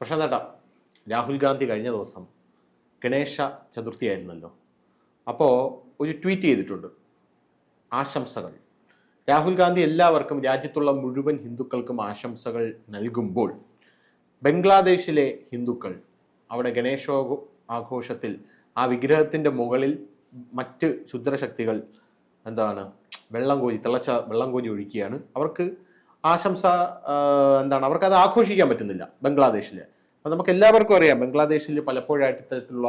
പ്രശാന്ത് ഏട്ടാ രാഹുൽ ഗാന്ധി കഴിഞ്ഞ ദിവസം ഗണേശ ചതുർത്ഥി ആയിരുന്നല്ലോ അപ്പോൾ ഒരു ട്വീറ്റ് ചെയ്തിട്ടുണ്ട്. ആശംസകൾ. രാഹുൽ ഗാന്ധി എല്ലാവർക്കും രാജ്യത്തുള്ള മുഴുവൻ ഹിന്ദുക്കൾക്കും ആശംസകൾ നൽകുമ്പോൾ ബംഗ്ലാദേശിലെ ഹിന്ദുക്കൾ അവിടെ ഗണേശോ ആഘോഷത്തിൽ ആ വിഗ്രഹത്തിന്റെ മുകളിൽ മറ്റ് ശുദ്രശക്തികൾ എന്താണ് വെള്ളം കോരി തിളച്ച വെള്ളം കോരി ഒഴിക്കുകയാണ് അവർക്ക് ആശംസ എന്താണ് അവർക്ക് അത് ആഘോഷിക്കാൻ പറ്റുന്നില്ല ബംഗ്ലാദേശിൽ അപ്പം നമുക്ക് എല്ലാവർക്കും അറിയാം ബംഗ്ലാദേശിൽ പലപ്പോഴായിട്ടുള്ള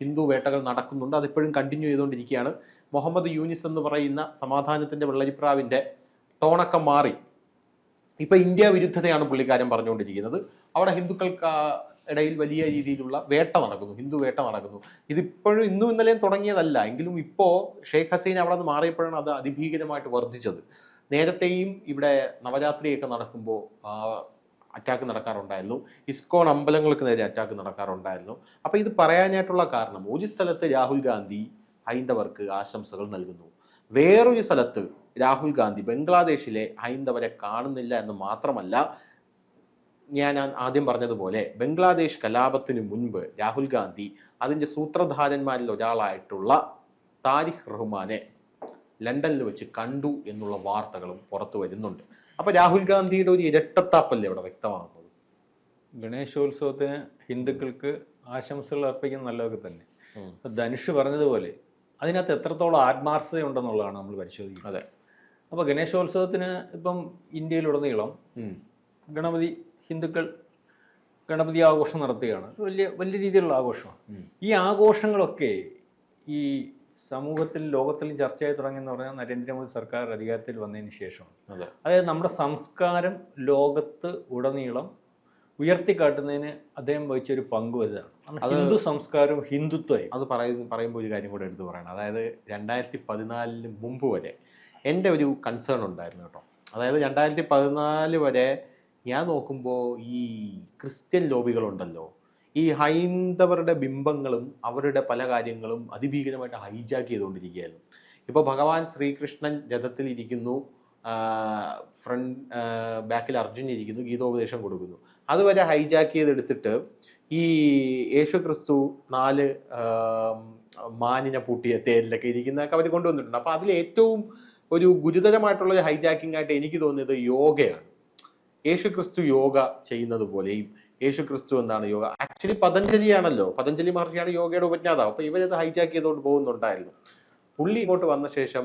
ഹിന്ദു വേട്ടകൾ നടക്കുന്നുണ്ട്. അതിപ്പോഴും കണ്ടിന്യൂ ചെയ്തുകൊണ്ടിരിക്കുകയാണ്. മുഹമ്മദ് യൂനിസ് എന്ന് പറയുന്ന സമാധാനത്തിന്റെ വെള്ളരിപ്രാവിന്റെ ടോണൊക്കെ മാറി. ഇപ്പോൾ ഇന്ത്യ വിരുദ്ധതയാണ് പുള്ളിക്കാരൻ പറഞ്ഞുകൊണ്ടിരിക്കുന്നത്. അവിടെ ഹിന്ദുക്കൾക്ക് ഇടയിൽ വലിയ രീതിയിലുള്ള വേട്ട നടക്കുന്നു ഹിന്ദു വേട്ട നടക്കുന്നു. ഇതിപ്പോഴും ഇന്നും ഇന്നലെയും തുടങ്ങിയതല്ല. എങ്കിലും ഇപ്പോൾ ഷെയ്ഖ് ഹസീൻ അവിടെ നിന്ന് മാറിയപ്പോഴാണ് അത് അതിഭീകരമായിട്ട് വർദ്ധിച്ചത്. നേരത്തെയും ഇവിടെ നവരാത്രിയൊക്കെ നടക്കുമ്പോൾ അറ്റാക്ക് നടക്കാറുണ്ടായിരുന്നു. ഇസ്കോൺ അമ്പലങ്ങൾക്ക് നേരെ അറ്റാക്ക് നടക്കാറുണ്ടായിരുന്നു. അപ്പോൾ ഇത് പറയാനായിട്ടുള്ള കാരണം ഒരു സ്ഥലത്ത് രാഹുൽ ഗാന്ധി ഹൈന്ദവർക്ക് ആശംസകൾ നൽകുന്നു. വേറൊരു സ്ഥലത്ത് രാഹുൽ ഗാന്ധി ബംഗ്ലാദേശിലെ ഹൈന്ദവരെ കാണുന്നില്ല എന്ന് മാത്രമല്ല ഞാൻ ആദ്യം പറഞ്ഞതുപോലെ ബംഗ്ലാദേശ് കലാപത്തിന് മുൻപ് രാഹുൽ ഗാന്ധി അതിന്റെ സൂത്രധാരന്മാരിൽ ഒരാളായിട്ടുള്ള താരിഖ് റഹ്മാനെ ലണ്ടനിൽ വെച്ച് കണ്ടു എന്നുള്ള വാർത്തകളും പുറത്തു വരുന്നുണ്ട്. അപ്പോൾ രാഹുൽ ഗാന്ധിയുടെ ഒരു ഇരട്ടത്താപ്പല്ലേ ഇവിടെ വ്യക്തമാകുന്നത്? ഗണേശോത്സവത്തിന് ഹിന്ദുക്കൾക്ക് ആശംസകൾ അർപ്പിക്കുന്ന നല്ലതൊക്കെ തന്നെ. ധനുഷ് പറഞ്ഞതുപോലെ അതിനകത്ത് എത്രത്തോളം ആത്മാർത്ഥത ഉണ്ടെന്നുള്ളതാണ് നമ്മൾ പരിശോധിക്കുന്നത്. അതെ. അപ്പോൾ ഗണേശോത്സവത്തിന് ഇപ്പം ഇന്ത്യയിലുടനീളം. ഗണപതി ഹിന്ദുക്കൾ ഗണപതി ആഘോഷം നടത്തുകയാണ്. വലിയ വലിയ രീതിയിലുള്ള ആഘോഷമാണ്. ഈ ആഘോഷങ്ങളൊക്കെ ഈ സമൂഹത്തിൽ ലോകത്തിൽ ചർച്ചയായി തുടങ്ങിയെന്ന് പറഞ്ഞാൽ നരേന്ദ്രമോദി സർക്കാർ അധികാരത്തിൽ വന്നതിന് ശേഷമാണ്. അതായത് നമ്മുടെ സംസ്കാരം ലോകത്ത് ഉടനീളം ഉയർത്തിക്കാട്ടുന്നതിന് അദ്ദേഹം വഹിച്ച ഒരു പങ്ക് വലുതാണ്. ഹിന്ദു സംസ്കാരവും ഹിന്ദുത്വയും. അത് പറയുന്ന പറയുമ്പോൾ ഒരു കാര്യം കൂടെ എടുത്തു പറയണം. അതായത് രണ്ടായിരത്തി പതിനാലിന് മുമ്പ് വരെ എന്റെ ഒരു കൺസേൺ ഉണ്ടായിരുന്നു കേട്ടോ. അതായത് രണ്ടായിരത്തി പതിനാല് വരെ ഞാൻ നോക്കുമ്പോൾ ഈ ക്രിസ്ത്യൻ ലോബികളുണ്ടല്ലോ ഈ ഹൈന്ദവരുടെ ബിംബങ്ങളും അവരുടെ പല കാര്യങ്ങളും അതിഭീകരമായിട്ട് ഹൈജാക്ക് ചെയ്തുകൊണ്ടിരിക്കുകയായിരുന്നു. ഇപ്പോൾ ഭഗവാൻ ശ്രീകൃഷ്ണൻ രഥത്തിൽ ഇരിക്കുന്നു ഫ്രണ്ട് ബാക്കിൽ അർജുൻ ഇരിക്കുന്നു ഗീതോപദേശം കൊടുക്കുന്നു. അതുവരെ ഹൈജാക്ക് ചെയ്തെടുത്തിട്ട് ഈ യേശു ക്രിസ്തു നാല് മാനിനെ പൂട്ടിയ തേരിലൊക്കെ ഇരിക്കുന്നതൊക്കെ അവർ കൊണ്ടുവന്നിട്ടുണ്ട്. അപ്പോൾ അതിൽ ഏറ്റവും ഒരു ഗുരുതരമായിട്ടുള്ള ഒരു ഹൈജാക്കിംഗ് ആയിട്ട് എനിക്ക് തോന്നിയത് യോഗയാണ്. യേശു ക്രിസ്തു യോഗ ചെയ്യുന്നത് പോലെയും യേശു ക്രിസ്തു എന്നാണ് യോഗ. ആക്ച്വലി പതഞ്ജലിയാണല്ലോ. പതഞ്ജലി മഹർഷിയാണ് യോഗയുടെ ഉപജ്ഞാതാവ്. അപ്പോൾ ഇവരത് ഹൈജാക്ക് ചെയ്തുകൊണ്ട് പോകുന്നുണ്ടായിരുന്നു. പുള്ളി ഇങ്ങോട്ട് വന്ന ശേഷം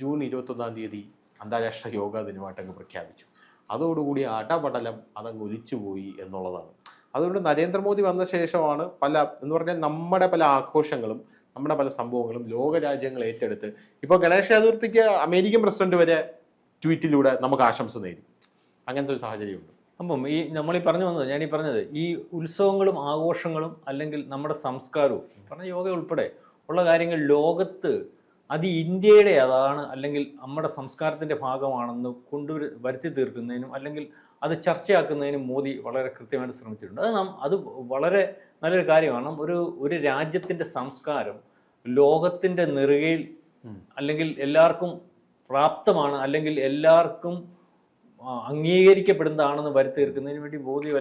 ജൂൺ ഇരുപത്തൊന്നാം തീയതി അന്താരാഷ്ട്ര യോഗ ദിനമായിട്ട് അങ്ങ് പ്രഖ്യാപിച്ചു. അതോടുകൂടി അടപടലം അതങ്ങ് ഒലിച്ചുപോയി എന്നുള്ളതാണ്. അതുകൊണ്ട് നരേന്ദ്രമോദി വന്ന ശേഷമാണ് പല എന്ന് പറഞ്ഞാൽ നമ്മുടെ പല ആഘോഷങ്ങളും നമ്മുടെ പല സംഭവങ്ങളും ലോകരാജ്യങ്ങൾ ഏറ്റെടുത്ത് ഇപ്പോൾ ഗണേശ ചതുർത്ഥിക്ക് അമേരിക്കൻ പ്രസിഡന്റ് വരെ ട്വീറ്റിലൂടെ നമുക്ക് ആശംസ നേടി. അങ്ങനത്തെ ഒരു സാഹചര്യമുണ്ട്. അപ്പം ഈ നമ്മൾ ഈ പറഞ്ഞു വന്നത് ഞാൻ ഈ പറഞ്ഞത് ഈ ഉത്സവങ്ങളും ആഘോഷങ്ങളും അല്ലെങ്കിൽ നമ്മുടെ സംസ്കാരവും പറഞ്ഞ യോഗ ഉൾപ്പെടെ ഉള്ള കാര്യങ്ങൾ ലോകത്ത് അത് ഇന്ത്യയുടെ അതാണ് അല്ലെങ്കിൽ നമ്മുടെ സംസ്കാരത്തിന്റെ ഭാഗമാണെന്ന് കൊണ്ടുവരു വരുത്തി തീർക്കുന്നതിനും അല്ലെങ്കിൽ അത് ചർച്ചയാക്കുന്നതിനും മോദി വളരെ കൃത്യമായിട്ട് ശ്രമിച്ചിട്ടുണ്ട്. അത് നാം അത് വളരെ നല്ലൊരു കാര്യമാണ് ഒരു ഒരു രാജ്യത്തിന്റെ സംസ്കാരം ലോകത്തിന്റെ നെറുകയിൽ അല്ലെങ്കിൽ എല്ലാവർക്കും പ്രാപ്തമാണ് അല്ലെങ്കിൽ എല്ലാവർക്കും അംഗീകരിക്കപ്പെടുന്നതാണെന്ന് വരുത്തീർക്കുന്നതിന് വേണ്ടി ബോധ്യം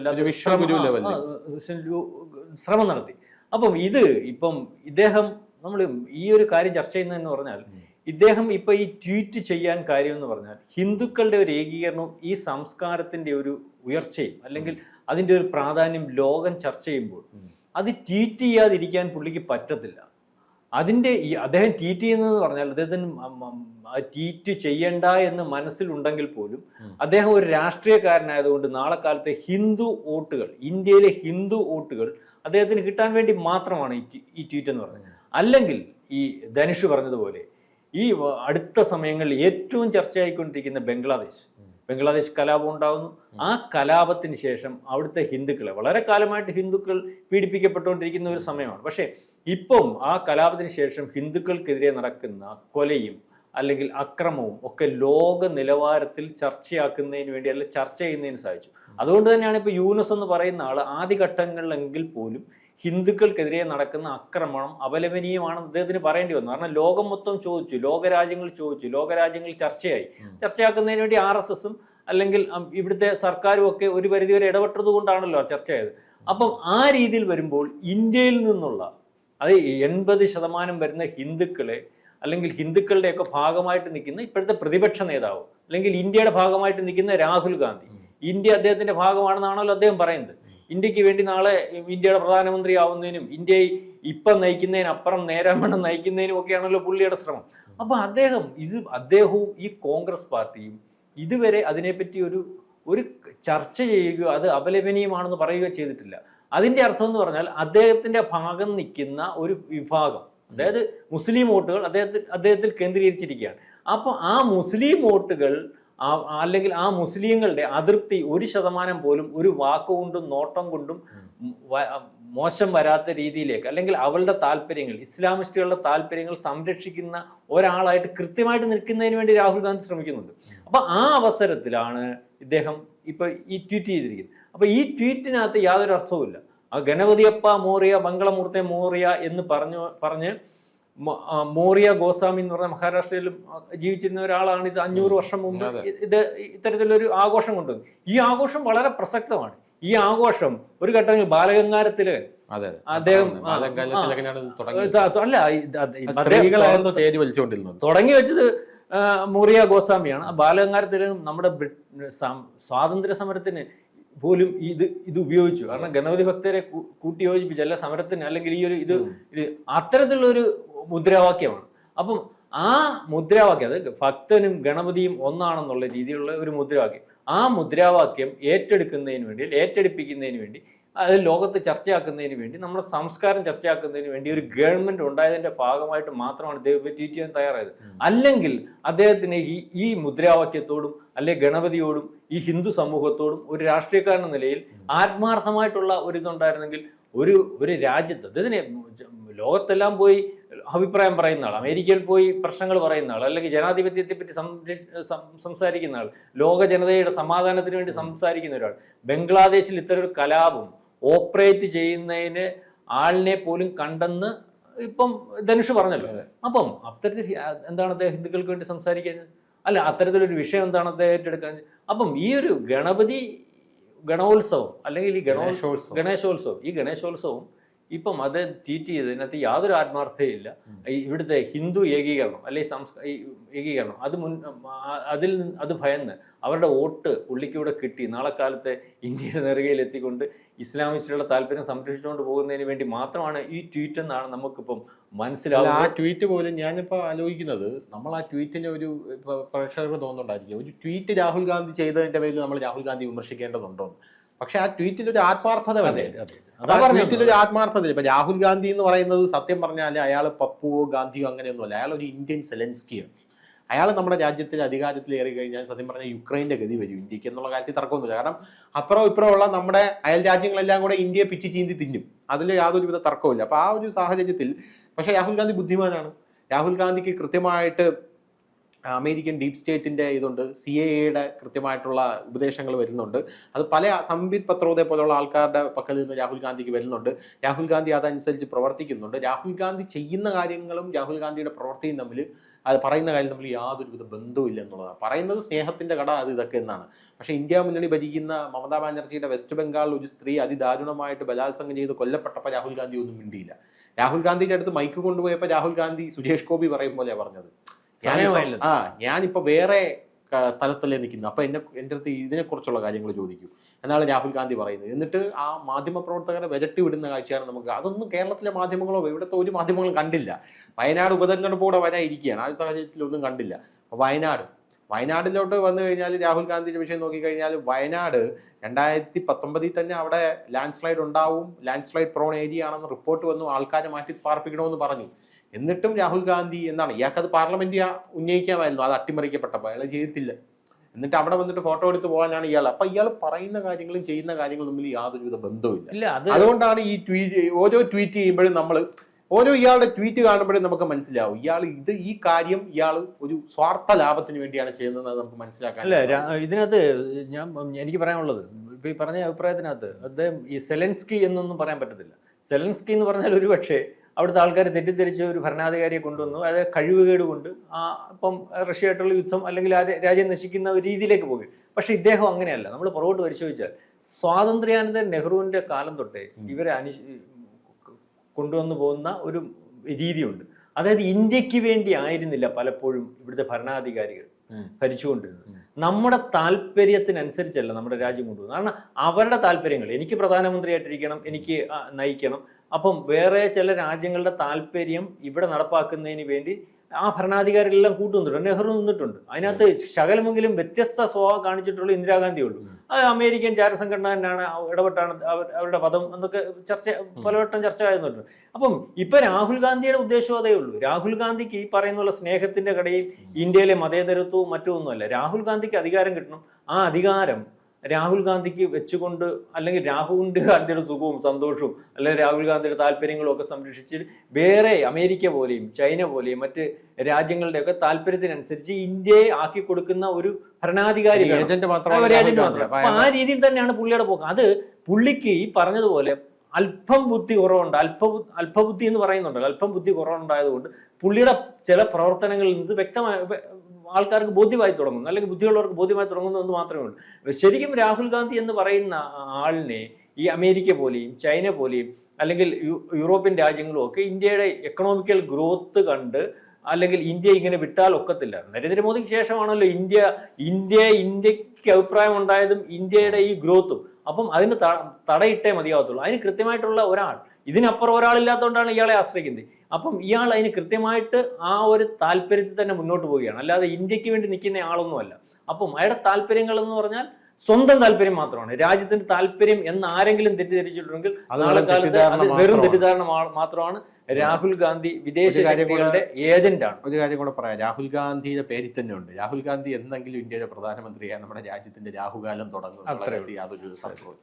ശ്രമം നടത്തി. അപ്പം ഇത് ഇപ്പം ഇദ്ദേഹം നമ്മൾ ഈ ഒരു കാര്യം ചർച്ച ചെയ്യുന്നതെന്ന് പറഞ്ഞാൽ ഇദ്ദേഹം ഇപ്പൊ ഈ ട്വീറ്റ് ചെയ്യാൻ കാര്യം എന്ന് പറഞ്ഞാൽ ഹിന്ദുക്കളുടെ ഒരു ഏകീകരണവും ഈ സംസ്കാരത്തിന്റെ ഒരു ഉയർച്ചയും അല്ലെങ്കിൽ അതിന്റെ ഒരു പ്രാധാന്യം ലോകം ചർച്ച ചെയ്യുമ്പോൾ അത് ട്വീറ്റ് ചെയ്യാതിരിക്കാൻ പുള്ളിക്ക് പറ്റത്തില്ല. അതിന്റെ ഈ അദ്ദേഹം ട്വീറ്റ് ചെയ്യുന്നതെന്ന് പറഞ്ഞാൽ അദ്ദേഹത്തിന് ട്വീറ്റ് ചെയ്യണ്ട എന്ന് മനസ്സിലുണ്ടെങ്കിൽ പോലും അദ്ദേഹം ഒരു രാഷ്ട്രീയക്കാരനായതുകൊണ്ട് നാളെ കാലത്തെ ഹിന്ദു വോട്ടുകൾ ഇന്ത്യയിലെ ഹിന്ദു വോട്ടുകൾ അദ്ദേഹത്തിന് കിട്ടാൻ വേണ്ടി മാത്രമാണ് ഈ ട്വീറ്റ് എന്ന് പറഞ്ഞത് അല്ലെങ്കിൽ ഈ ധനുഷ് പറഞ്ഞതുപോലെ ഈ അടുത്ത സമയങ്ങളിൽ ഏറ്റവും ചർച്ചയായിക്കൊണ്ടിരിക്കുന്ന ബംഗ്ലാദേശ്. ബംഗ്ലാദേശ് കലാപം ഉണ്ടാകുന്നു ആ കലാപത്തിന് ശേഷം അവിടുത്തെ ഹിന്ദുക്കളെ വളരെ കാലമായിട്ട് ഹിന്ദുക്കൾ പീഡിപ്പിക്കപ്പെട്ടുകൊണ്ടിരിക്കുന്ന ഒരു സമയമാണ്. പക്ഷേ ഇപ്പം ആ കലാപത്തിന് ശേഷം ഹിന്ദുക്കൾക്കെതിരെ നടക്കുന്ന കൊലയും അല്ലെങ്കിൽ അക്രമവും ഒക്കെ ലോക നിലവാരത്തിൽ ചർച്ചയാക്കുന്നതിന് വേണ്ടി അല്ലെങ്കിൽ ചർച്ച ചെയ്യുന്നതിന് സാധിച്ചു. അതുകൊണ്ട് തന്നെയാണ് ഇപ്പൊ യൂനസ് എന്ന് പറയുന്ന ആൾ ആദ്യഘട്ടങ്ങളിലെങ്കിൽ പോലും ഹിന്ദുക്കൾക്കെതിരെ നടക്കുന്ന ആക്രമണം അപലപനീയമാണെന്ന് അദ്ദേഹത്തിന് പറയേണ്ടി വന്നു. കാരണം ലോകം മൊത്തം ചോദിച്ചു ലോകരാജ്യങ്ങൾ ചോദിച്ചു ലോകരാജ്യങ്ങൾ ചർച്ചയായി. ചർച്ചയാക്കുന്നതിന് വേണ്ടി ആർ എസ് എസും അല്ലെങ്കിൽ ഇവിടുത്തെ സർക്കാരും ഒക്കെ ഒരു പരിധിവരെ ഇടപെട്ടത് കൊണ്ടാണല്ലോ ചർച്ച ചെയ്തത് അപ്പം ആ രീതിയിൽ വരുമ്പോൾ ഇന്ത്യയിൽ നിന്നുള്ള അത് എൺപത് ശതമാനം വരുന്ന ഹിന്ദുക്കളെ അല്ലെങ്കിൽ ഹിന്ദുക്കളുടെയൊക്കെ ഭാഗമായിട്ട് നിൽക്കുന്ന ഇപ്പോഴത്തെ പ്രതിപക്ഷ നേതാവ് അല്ലെങ്കിൽ ഇന്ത്യയുടെ ഭാഗമായിട്ട് നിൽക്കുന്ന രാഹുൽ ഗാന്ധി. ഇന്ത്യ അദ്ദേഹത്തിന്റെ ഭാഗമാണെന്നാണല്ലോ അദ്ദേഹം പറയുന്നത്. ഇന്ത്യയ്ക്ക് വേണ്ടി നാളെ ഇന്ത്യയുടെ പ്രധാനമന്ത്രി ആവുന്നതിനും ഇന്ത്യയെ ഇപ്പം നയിക്കുന്നതിനപ്പുറം വേണം നയിക്കുന്നതിനും ഒക്കെയാണല്ലോ പുള്ളിയുടെ ശ്രമം. അപ്പൊ അദ്ദേഹം ഇത് അദ്ദേഹവും ഈ കോൺഗ്രസ് പാർട്ടിയും ഇതുവരെ അതിനെപ്പറ്റി ഒരു ഒരു ചർച്ച ചെയ്യുകയോ അത് അപലപനീയമാണെന്ന് പറയുകയോ ചെയ്തിട്ടില്ല. അതിന്റെ അർത്ഥം എന്ന് പറഞ്ഞാൽ അദ്ദേഹത്തിന്റെ ഭാഗം നിൽക്കുന്ന ഒരു വിഭാഗം അതായത് മുസ്ലിം വോട്ടുകൾ അദ്ദേഹത്തിൽ അദ്ദേഹത്തിൽ കേന്ദ്രീകരിച്ചിരിക്കുകയാണ്. അപ്പോൾ ആ മുസ്ലിം വോട്ടുകൾ ആ- അല്ലെങ്കിൽ ആ മുസ്ലിങ്ങളുടെ അതൃപ്തി ഒരു ശതമാനം പോലും ഒരു വാക്കുകൊണ്ടും നോട്ടം കൊണ്ടും മോശം വരാത്ത രീതിയിലേക്ക് അല്ലെങ്കിൽ അവളുടെ താല്പര്യങ്ങൾ ഇസ്ലാമിസ്റ്റുകളുടെ താല്പര്യങ്ങൾ സംരക്ഷിക്കുന്ന ഒരാളായിട്ട് കൃത്യമായിട്ട് നിൽക്കുന്നതിന് വേണ്ടി രാഹുൽ ഗാന്ധി ശ്രമിക്കുന്നുണ്ട്. അപ്പൊ ആ അവസരത്തിലാണ് ഇദ്ദേഹം ഇപ്പൊ ഈ ട്വീറ്റ് ചെയ്തിരിക്കുന്നത്. അപ്പൊ ഈ ട്വീറ്റിനകത്ത് യാതൊരു അർത്ഥവുമില്ല. ആ ഗണപതിയപ്പ മോറിയ ബംഗളമൂർത്തെ മോറിയ എന്ന് പറഞ്ഞു പറഞ്ഞ് മോറിയ ഗോസ്വാമി എന്ന് പറഞ്ഞ മഹാരാഷ്ട്രയിലും ജീവിച്ചിരുന്ന ഒരാളാണ് ഇത് അഞ്ഞൂറ് വർഷം മുമ്പ്. ഇത് ഇത്തരത്തിലൊരു ആഘോഷം കൊണ്ടുവന്നു. ഈ ആഘോഷം വളരെ പ്രസക്തമാണ്. ഈ ആഘോഷം ഒരു ഘട്ടത്തിൽ ബാലഗംഗാരത്തിൽ അദ്ദേഹം അല്ല തുടങ്ങി വെച്ചത് മോറിയ ഗോസ്വാമിയാണ്. ബാലഗംഗാരത്തിലും നമ്മുടെ സ്വാതന്ത്ര്യ സമരത്തിന് പോലും ഇത് ഇത് ഉപയോഗിച്ചു. കാരണം ഗണപതി ഭക്തരെ കൂട്ടി യോജിപ്പിച്ചു അല്ല സമരത്തിന് അല്ലെങ്കിൽ ഈ ഒരു ഇത് ഇത് അത്തരത്തിലുള്ള ഒരു മുദ്രാവാക്യമാണ്. അപ്പം ആ മുദ്രാവാക്യം അത് ഭക്തനും ഗണപതിയും ഒന്നാണെന്നുള്ള രീതിയിലുള്ള ഒരു മുദ്രാവാക്യം ആ മുദ്രാവാക്യം ഏറ്റെടുക്കുന്നതിന് വേണ്ടി ഏറ്റെടുപ്പിക്കുന്നതിന് വേണ്ടി അത് ലോകത്ത് ചർച്ചയാക്കുന്നതിന് വേണ്ടി നമ്മുടെ സംസ്കാരം ചർച്ചയാക്കുന്നതിന് വേണ്ടി ഒരു ഗവൺമെന്റ് ഉണ്ടായതിന്റെ ഭാഗമായിട്ട് മാത്രമാണ് ഇദ്ദേഹം ട്വീറ്റ് ചെയ്യാൻ തയ്യാറായത് അല്ലെങ്കിൽ അദ്ദേഹത്തിന് ഈ ഈ മുദ്രാവാക്യത്തോടും അല്ലെ ഗണപതിയോടും ഈ ഹിന്ദു സമൂഹത്തോടും ഒരു രാഷ്ട്രീയക്കാരൻ എന്ന നിലയിൽ ആത്മാർത്ഥമായിട്ടുള്ള ഒരു ഇതുണ്ടായിരുന്നെങ്കിൽ ഒരു ഒരു രാജ്യത്ത് അതിനെ ലോകത്തെല്ലാം പോയി അഭിപ്രായം പറയുന്ന ആൾ അമേരിക്കയിൽ പോയി പ്രശ്നങ്ങൾ പറയുന്ന ആൾ അല്ലെങ്കിൽ ജനാധിപത്യത്തെ പറ്റി സംസാരിക്കുന്ന ആൾ ലോക ജനതയുടെ സമാധാനത്തിന് വേണ്ടി സംസാരിക്കുന്ന ഒരാൾ ബംഗ്ലാദേശിൽ ഇത്തരം ഒരു കലാപം ഓപ്പറേറ്റ് ചെയ്യുന്നതിന് ആളിനെ പോലും കണ്ടെന്ന് ഇപ്പം ധനുഷ് പറഞ്ഞല്ലോ. അപ്പം അത്തരത്തിൽ എന്താണ് അദ്ദേഹം ഹിന്ദുക്കൾക്ക് വേണ്ടി സംസാരിക്കുന്നത്? അല്ല അത്തരത്തിലൊരു വിഷയം എന്താണ് അദ്ദേഹം ഏറ്റെടുക്കാൻ? അപ്പം ഈ ഒരു ഗണപതി ഗണോത്സവം അല്ലെങ്കിൽ ഈ ഗണോത്സവം ഗണേശോത്സവം. ഗണേശോത്സവം ഈ ഗണേശോത്സവം ഇപ്പം അത് ട്വീറ്റ് ചെയ്തതിനകത്ത് യാതൊരു ആത്മാർത്ഥതയില്ല. ഇവിടുത്തെ ഹിന്ദു ഏകീകരണം അല്ലെങ്കിൽ സംസ്കാര ഏകീകരണം അത് മുൻ അതിൽ അത് ഭയന്ന് അവരുടെ വോട്ട് പുള്ളിക്കൂടെ കിട്ടി. നാളെ കാലത്തെ ഇന്ത്യയുടെ നെറുകയിൽ എത്തിക്കൊണ്ട് ഇസ്ലാമിസ്റ്റുകളുടെ താല്പര്യം സംരക്ഷിച്ചുകൊണ്ട് പോകുന്നതിന് വേണ്ടി മാത്രമാണ് ഈ ട്വീറ്റ് എന്നാണ് നമുക്കിപ്പം മനസ്സിലാവുന്നത് ആ ട്വീറ്റ് പോലും ഞാനിപ്പോൾ ആലോചിക്കുന്നത് നമ്മൾ ആ ട്വീറ്റിന് ഒരു പ്രേക്ഷകർക്ക് തോന്നുന്നുണ്ടായിരിക്കും ഒരു ട്വീറ്റ് രാഹുൽ ഗാന്ധി ചെയ്തതിന്റെ പേരിൽ നമ്മൾ രാഹുൽ ഗാന്ധി വിമർശിക്കേണ്ടതുണ്ടോ? പക്ഷെ ആ ട്വീറ്റിൽ ഒരു ആത്മാർത്ഥത വേണ്ടേ? ട്വീറ്റിൽ ഒരു ആത്മാർത്ഥത ഇപ്പൊ രാഹുൽ ഗാന്ധി എന്ന് പറയുന്നത് സത്യം പറഞ്ഞാൽ അയാൾ പപ്പുവോ ഗാന്ധിയോ അങ്ങനെയൊന്നുമല്ല. അയാൾ ഒരു ഇന്ത്യൻ സെലൻസ്കിയാണ്. അയാൾ നമ്മുടെ രാജ്യത്തിൽ അധികാരത്തിൽ ഏറി കഴിഞ്ഞാൽ സത്യം പറഞ്ഞാൽ യുക്രൈന്റെ ഗതി വരും. ഇന്ത്യയ്ക്ക് എന്നുള്ള കാര്യത്തിൽ തർക്കമൊന്നുമില്ല. കാരണം അപ്പുറം ഇപ്പുറം ഉള്ള നമ്മുടെ അയൽ രാജ്യങ്ങളെല്ലാം കൂടെ ഇന്ത്യയെ പിച്ച് ചീന്തി തിന്നും. അതിൽ യാതൊരു വിധ തർക്കമില്ല അപ്പൊ ആ ഒരു സാഹചര്യത്തിൽ പക്ഷേ രാഹുൽ ഗാന്ധി ബുദ്ധിമാനാണ്. രാഹുൽ ഗാന്ധിക്ക് കൃത്യമായിട്ട് അമേരിക്കൻ ഡീപ് സ്റ്റേറ്റിന്റെ ഇതുണ്ട്. സി എ എയുടെ കൃത്യമായിട്ടുള്ള ഉപദേശങ്ങൾ വരുന്നുണ്ട്. അത് പല സംബിത് പത്രോദയ പോലുള്ള ആൾക്കാരുടെ പക്കൽ നിന്ന് രാഹുൽ ഗാന്ധിക്ക് വരുന്നുണ്ട്. രാഹുൽ ഗാന്ധി അതനുസരിച്ച് പ്രവർത്തിക്കുന്നുണ്ട്. രാഹുൽ ഗാന്ധി ചെയ്യുന്ന കാര്യങ്ങളും രാഹുൽ ഗാന്ധിയുടെ പ്രവൃത്തിയും തമ്മിൽ അത് പറയുന്ന കാര്യം തമ്മിൽ യാതൊരുവിധ ബന്ധവുമില്ല എന്നുള്ളതാണ്. പറയുന്നത് സ്നേഹത്തിന്റെ കട അത് ഇതൊക്കെ എന്നാണ്. പക്ഷേ ഇന്ത്യ മുന്നണി ഭരിക്കുന്ന മമതാ ബാനർജിയുടെ വെസ്റ്റ് ബംഗാളിൽ ഒരു സ്ത്രീ അതിദാരുണമായിട്ട് ബലാത്സംഗം ചെയ്ത് കൊല്ലപ്പെട്ടപ്പോൾ രാഹുൽ ഗാന്ധി ഒന്നും മിണ്ടിയില്ല. രാഹുൽ ഗാന്ധിയുടെ അടുത്ത് മൈക്ക് കൊണ്ടുപോയപ്പോൾ രാഹുൽ ഗാന്ധി സുരേഷ് ഗോപി പറയും പോലെയാണ് പറഞ്ഞത്. ആ ഞാനിപ്പോൾ വേറെ സ്ഥലത്തല്ലേ നിൽക്കുന്നത്. അപ്പോൾ എന്നെ എന്റെ അടുത്ത് ഇതിനെക്കുറിച്ചുള്ള കാര്യങ്ങൾ ചോദിക്കും. എന്നാണ് രാഹുൽ ഗാന്ധി പറയുന്നത്. എന്നിട്ട് ആ മാധ്യമ പ്രവർത്തകരെ വിരട്ടി വിടുന്ന കാഴ്ചയാണ് നമുക്ക്. അതൊന്നും കേരളത്തിലെ മാധ്യമങ്ങളോ ഇവിടുത്തെ ഒരു മാധ്യമങ്ങളും കണ്ടില്ല. വയനാട് ഉപതെരഞ്ഞെടുപ്പ് കൂടെ വരാനിരിക്കുകയാണ്. ആ സാഹചര്യത്തിൽ ഒന്നും കണ്ടില്ല. വയനാട്. വയനാട്ടിലോട്ട് വന്നു കഴിഞ്ഞാൽ രാഹുൽ ഗാന്ധിയുടെ വിഷയം നോക്കിക്കഴിഞ്ഞാൽ വയനാട് രണ്ടായിരത്തി പത്തൊമ്പതിൽ തന്നെ അവിടെ ലാൻഡ് സ്ലൈഡ് ഉണ്ടാവും. ലാൻഡ് സ്ലൈഡ് പ്രോൺ ഏരിയ ആണെന്ന് റിപ്പോർട്ട് വന്നു. ആൾക്കാരെ മാറ്റി പാർപ്പിക്കണമെന്ന് പറഞ്ഞു. എന്നിട്ടും രാഹുൽ ഗാന്ധി എന്താണ് ഇയാൾക്കത് പാർലമെന്റ് ഉന്നയിക്കാമായിരുന്നു. അത് അട്ടിമറിക്കപ്പെട്ടപ്പോൾ അയാൾ ചെയ്തിട്ടില്ല. എന്നിട്ട് അവിടെ വന്നിട്ട് ഫോട്ടോ എടുത്ത് പോകാനാണ് ഇയാൾ അപ്പൊ ഇയാൾ പറയുന്ന കാര്യങ്ങളും ചെയ്യുന്ന കാര്യങ്ങളും തമ്മിൽ യാതൊരുവിധ ബന്ധവുമില്ല. ഇല്ല അതുകൊണ്ടാണ് ഈ ട്വീറ്റ് ഓരോ ട്വീറ്റ് ചെയ്യുമ്പോഴും നമ്മൾ ഓരോ ഇയാളുടെ ട്വീറ്റ് കാണുമ്പോഴും നമുക്ക് മനസ്സിലാവും. ഇയാൾ ഇത് ഈ കാര്യം ഇയാൾ ഒരു സ്വാർത്ഥ ലാഭത്തിന് വേണ്ടിയാണ് ചെയ്യുന്നത് നമുക്ക് മനസ്സിലാക്കാൻ അല്ല ഇതിനകത്ത് ഞാൻ എനിക്ക് പറയാനുള്ളത് ഇപ്പൊ ഈ പറഞ്ഞ അഭിപ്രായത്തിനകത്ത് അദ്ദേഹം ഈ സെലൻസ്കി എന്നൊന്നും പറയാൻ പറ്റത്തില്ല. സെലൻസ്കി എന്ന് പറഞ്ഞാൽ ഒരു പക്ഷേ അവിടുത്തെ ആൾക്കാർ തെറ്റിദ്ധരിച്ച് ഒരു ഭരണാധികാരിയെ കൊണ്ടുവന്നു. അതായത് കഴിവുകേട് കൊണ്ട് ആ ഇപ്പം റഷ്യയായിട്ടുള്ള യുദ്ധം അല്ലെങ്കിൽ ആ രാജ്യം നശിക്കുന്ന ഒരു രീതിയിലേക്ക് പോകും പക്ഷേ ഇദ്ദേഹം അങ്ങനെയല്ല. നമ്മൾ പുറകോട്ട് പരിശോധിച്ചാൽ സ്വാതന്ത്ര്യാനന്ദ നെഹ്റുവിന്റെ കാലം തൊട്ടേ ഇവരെ അനു കൊണ്ടുവന്നു പോകുന്ന ഒരു രീതിയുണ്ട്. അതായത് ഇന്ത്യയ്ക്ക് വേണ്ടി ആയിരുന്നില്ല പലപ്പോഴും ഇവിടുത്തെ ഭരണാധികാരികൾ ഭരിച്ചുകൊണ്ടിരുന്നത്. നമ്മുടെ താല്പര്യത്തിനനുസരിച്ചല്ല നമ്മുടെ രാജ്യം കൊണ്ടുപോകുന്നത് കാരണം അവരുടെ താല്പര്യങ്ങൾ എനിക്ക് പ്രധാനമന്ത്രിയായിട്ടിരിക്കണം എനിക്ക് നയിക്കണം. അപ്പം വേറെ ചില രാജ്യങ്ങളുടെ താല്പര്യം ഇവിടെ നടപ്പാക്കുന്നതിന് വേണ്ടി ആ ഭരണാധികാരികളെല്ലാം കൂട്ടുന്നിട്ടുണ്ട് നെഹ്റു നിന്നിട്ടുണ്ട്. അതിനകത്ത് ശകലമെങ്കിലും വ്യത്യസ്ത സ്വഭാവം കാണിച്ചിട്ടുള്ള ഇന്ദിരാഗാന്ധി ഉള്ളൂ അത് അമേരിക്കൻ ചാരസംഘടന തന്നെയാണ് ഇടപെട്ടാണ് അവരുടെ പദം എന്നൊക്കെ ചർച്ച പലവട്ടം ചർച്ച ആയിരുന്നുണ്ട്. അപ്പം ഇപ്പൊ രാഹുൽ ഗാന്ധിയുടെ ഉദ്ദേശം അതേ ഉള്ളൂ. രാഹുൽ ഗാന്ധിക്ക് ഈ പറയുന്നുള്ള സ്നേഹത്തിന്റെ കടയിൽ ഇന്ത്യയിലെ മതേതരത്വവും മറ്റൊന്നുമല്ല രാഹുൽ ഗാന്ധിക്ക് അധികാരം കിട്ടണം. ആ അധികാരം രാഹുൽ ഗാന്ധിക്ക് വെച്ചുകൊണ്ട് അല്ലെങ്കിൽ രാഹുൽ ഗാന്ധിയുടെ സുഖവും സന്തോഷവും അല്ലെങ്കിൽ രാഹുൽ ഗാന്ധിയുടെ താല്പര്യങ്ങളും ഒക്കെ സംരക്ഷിച്ച് വേറെ അമേരിക്ക പോലെയും ചൈന പോലെയും മറ്റ് രാജ്യങ്ങളുടെ ഒക്കെ താല്പര്യത്തിനനുസരിച്ച് ഇന്ത്യയെ ആക്കി കൊടുക്കുന്ന ഒരു ഭരണാധികാരി. ഏജന്റ് ആ, മാത്രം. രീതിയിൽ തന്നെയാണ് പുള്ളിയുടെ പോക്ക് അത് പുള്ളിക്ക് ഈ പറഞ്ഞതുപോലെ അല്പം ബുദ്ധി കുറവുണ്ട് അല്പ അല്പബുദ്ധി എന്ന് പറയുന്നുണ്ടല്ലോ അല്പം ബുദ്ധി കുറവുണ്ടായതുകൊണ്ട് പുള്ളിയുടെ ചില പ്രവർത്തനങ്ങളിൽ നിന്ന് വ്യക്തമായ ആൾക്കാർക്ക് ബോധ്യമായി തുടങ്ങുന്നു. അല്ലെങ്കിൽ ബുദ്ധിയുള്ളവർക്ക് ബോധ്യമായി തുടങ്ങുന്നു എന്ന് മാത്രമേ ഉള്ളൂ. ശരിക്കും രാഹുൽ ഗാന്ധി എന്ന് പറയുന്ന ആളിനെ ഈ അമേരിക്ക പോലെയും ചൈന പോലെയും അല്ലെങ്കിൽ യൂറോപ്യൻ രാജ്യങ്ങളും ഒക്കെ ഇന്ത്യയുടെ എക്കണോമിക്കൽ ഗ്രോത്ത് കണ്ട് അല്ലെങ്കിൽ ഇന്ത്യ ഇങ്ങനെ വിട്ടാൽ ഒക്കത്തില്ല. നരേന്ദ്രമോദിക്ക് ശേഷമാണല്ലോ ഇന്ത്യ ഇന്ത്യ ഇന്ത്യയ്ക്ക് അഭിപ്രായം ഉണ്ടായതും ഇന്ത്യയുടെ ഈ ഗ്രോത്തും അപ്പം അതിന് തടയിട്ടേ മതിയാവത്തുള്ളൂ. അതിന് കൃത്യമായിട്ടുള്ള ഒരാൾ. ഇതിനപ്പുറം ഒരാളില്ലാത്തതുകൊണ്ടാണ് ഇയാളെ ആശ്രയിക്കുന്നത്. അപ്പം ഇയാൾ അതിന് കൃത്യമായിട്ട് ആ ഒരു താല്പര്യത്തിൽ തന്നെ മുന്നോട്ട് പോവുകയാണ്. അല്ലാതെ ഇന്ത്യയ്ക്ക് വേണ്ടി നിൽക്കുന്ന ആളൊന്നുമല്ല. അപ്പം അയാളുടെ താല്പര്യങ്ങൾ എന്ന് പറഞ്ഞാൽ സ്വന്തം താല്പര്യം മാത്രമാണ്. രാജ്യത്തിന്റെ താല്പര്യം എന്ന് ആരെങ്കിലും തെറ്റിദ്ധരിച്ചിട്ടുണ്ടെങ്കിൽ നാളെ വെറും കാലത്ത് തെറ്റിദ്ധാരണ അത് വെറും മാത്രമാണ്. തെറ്റിദ്ധാരണ മാത്രമാണ് രാഹുൽ ഗാന്ധി വിദേശ ശക്തികളുടെ ഏജന്റാണ് ഒരു കാര്യം കൂടെ പറയാം. രാഹുൽ ഗാന്ധിയുടെ പേരിൽ തന്നെ ഉണ്ട്. രാഹുൽ ഗാന്ധി എന്നെങ്കിലും ഇന്ത്യയുടെ പ്രധാനമന്ത്രിയായി നമ്മുടെ രാജ്യത്തിന്റെ രാഹുകാലം തുടങ്ങും. യാതൊരു സംശയവും